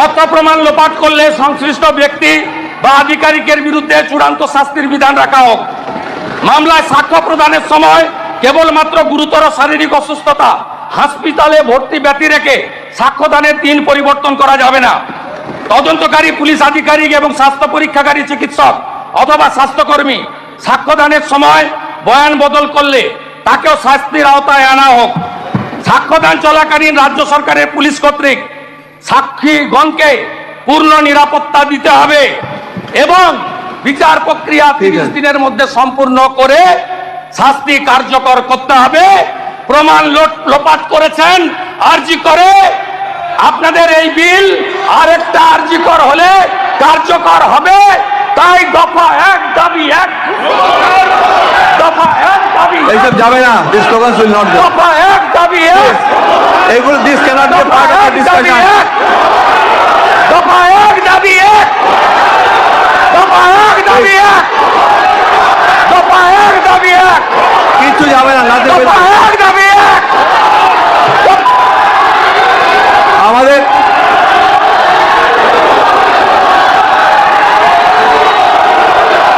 তথ্য প্রমাণ লোপাট করলে সংশ্লিষ্ট ব্যক্তি বা আধিকারিকের বিরুদ্ধে চূড়ান্ত শাস্তির বিধান রাখা হোক। মামলায় সাক্ষ্য প্রদানের সময় কেবলমাত্র গুরুতর শারীরিক অসুস্থতা, হাসপাতালে ভর্তি ব্যতি রেখে সাক্ষ্যদানের দিন পরিবর্তন করা যাবে না। তদন্তকারী পুলিশ আধিকারিক এবং স্বাস্থ্য পরীক্ষাকারী চিকিৎসক অথবা স্বাস্থ্যকর্মী সাক্ষ্যদানের সময় বয়ান বদল করলে তাকেও শাস্তির আওতায় আনা হোক। সাক্ষ্যদান চলাকালীন রাজ্য সরকারের পুলিশ কর্তৃক সাক্ষীগণকে পূর্ণ নিরাপত্তা দিতে হবে এবং বিচার প্রক্রিয়া তিরিশ দিনের মধ্যে সম্পূর্ণ করে শাস্তি কার্যকর করতে হবে। প্রমাণ লোপাট করেছেন আরজি করে। আপনাদের এই বিল আরেকটা আরজিকর হলে কার্যকর হবে। তাই দফা এক দাবি এক। দফা এক দাবি এইসব যাবে না দিস স্লোগান উইল নট দফা এক দাবি এক। এইগুলো this cannot be part of the দফা এক দাবি ডিসকাশন এক দফা এক দাবি এক দফা এক দাবি এক দফা এক দাবি এক কিচ্ছু যাবে না নাথিং দফা